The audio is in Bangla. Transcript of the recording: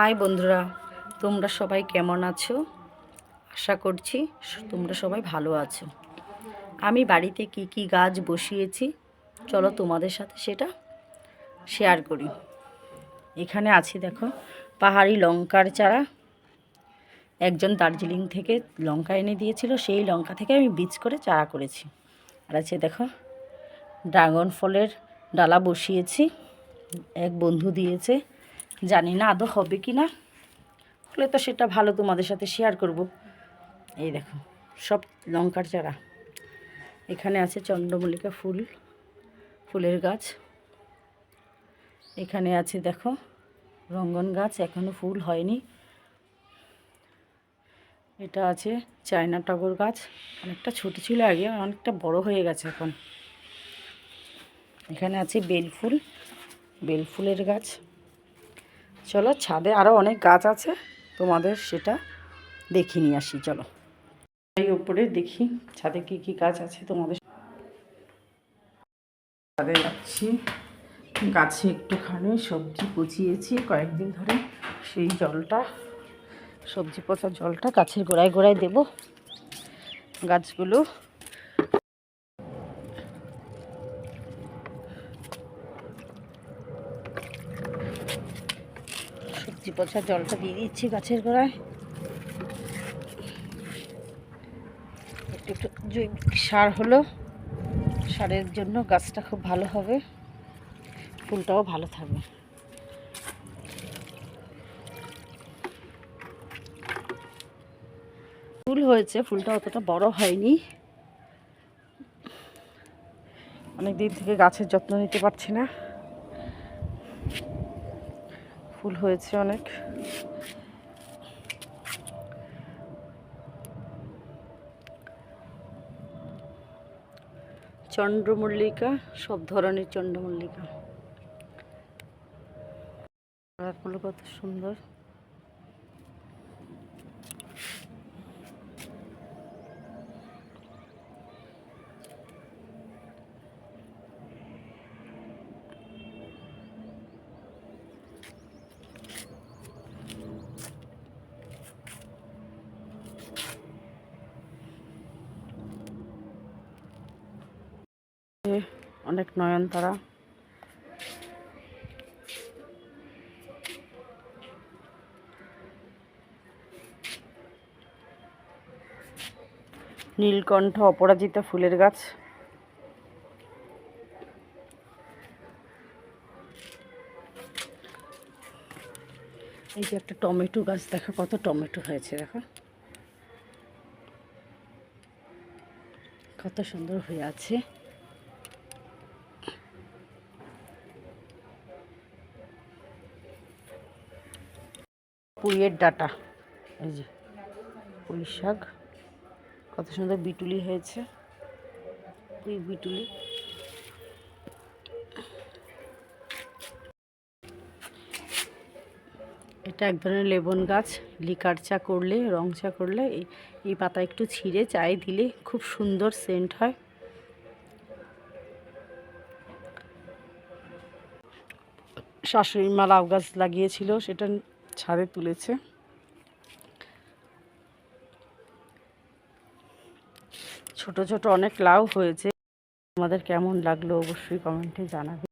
হাই বন্ধুরা, তোমরা সবাই কেমন আছো? আশা করছি তোমরা সবাই ভালো আছো। আমি বাড়িতে কি কি গাছ বসিয়েছি, চলো তোমাদের সাথে সেটা শেয়ার করি। এখানে আছে দেখো, পাহাড়ি লঙ্কার চারা। একজন দার্জিলিং থেকে লঙ্কা এনে দিয়েছিল, সেই লঙ্কা থেকে আমি বীজ করে চারা করেছি। আর আছে দেখো, ড্রাগন ফলের ডালা বসিয়েছি, এক বন্ধু দিয়েছে। জানি না আদৌ হবে কি না। হলে তো সেটা ভালো তোমাদের সাথে শেয়ার করব। এই দেখো, সব লঙ্কার চারা। এখানে আছে চন্দ্রমল্লিকা ফুল, ফুলের গাছ। এখানে আছে দেখো, রঙ্গন গাছ এখনও ফুল হয়নি। এটা আছে চায়না টগর গাছ। অনেকটা ছোট ছিল আগে, অনেকটা বড় হয়ে গেছে এখন। এখানে আছে বেল ফুল, বেল ফুলের গাছ। চলো ছাদে আরও অনেক গাছ আছে, তোমাদের সেটা দেখি নিয়ে আসি, চলো। এই উপরে দেখি ছাদে কি কি গাছ আছে তোমাদের ছাদে যাচ্ছি। গাছে একটুখানি সবজি পচিয়েছি, কয়েকদিন ধরে সেই জলটা, সবজি পচা জলটা গাছের গোড়ায় গোড়ায় দেব। গাছগুলো পচা জলটা দিয়ে দিচ্ছি গাছের গোড়ায়। একটু একটু জৈবিক সার হলো, সারের জন্য গাছটা খুব ভালো হবে, ফুলটাও ভালো থাকবে। ফুল হয়েছে, ফুলটা অতটা বড় হয়নি। অনেক দিন থেকে গাছের যত্ন নিতে পারছি না। ফুল হয়েছে অনেক। চন্দ্রমল্লিকা সব ধরনের চন্দ্রমল্লিকা। কালারগুলো কত সুন্দর। অনেক নয়নতারা নীলকণ্ঠ অপরাজিতা ফুলের গাছ। এই যে একটা টমেটো গাছ, দেখো কত টমেটো হয়েছে, দেখো। কত সুন্দর হয়ে আছে। পুঁইয়ের ডাটা। এই যে পুঁই শাক। কত সুন্দর বিটুলি হয়েছে। পুঁই বিটুলি। এটা এক ধরনের লেবন গাছ। লিকার চা করলে, রং চা করলে, এই পাতা একটু ছিঁড়ে চায়ে দিলে খুব সুন্দর সেন্ট হয়। শাশুড়ি মা লাউ গাছ লাগিয়েছিল, সেটা ছাদে তুলেছে। ছোট ছোট অনেক লাউ হয়েছে। আমাদের কেমন লাগল অবশ্যই কমেন্টে জানাবে।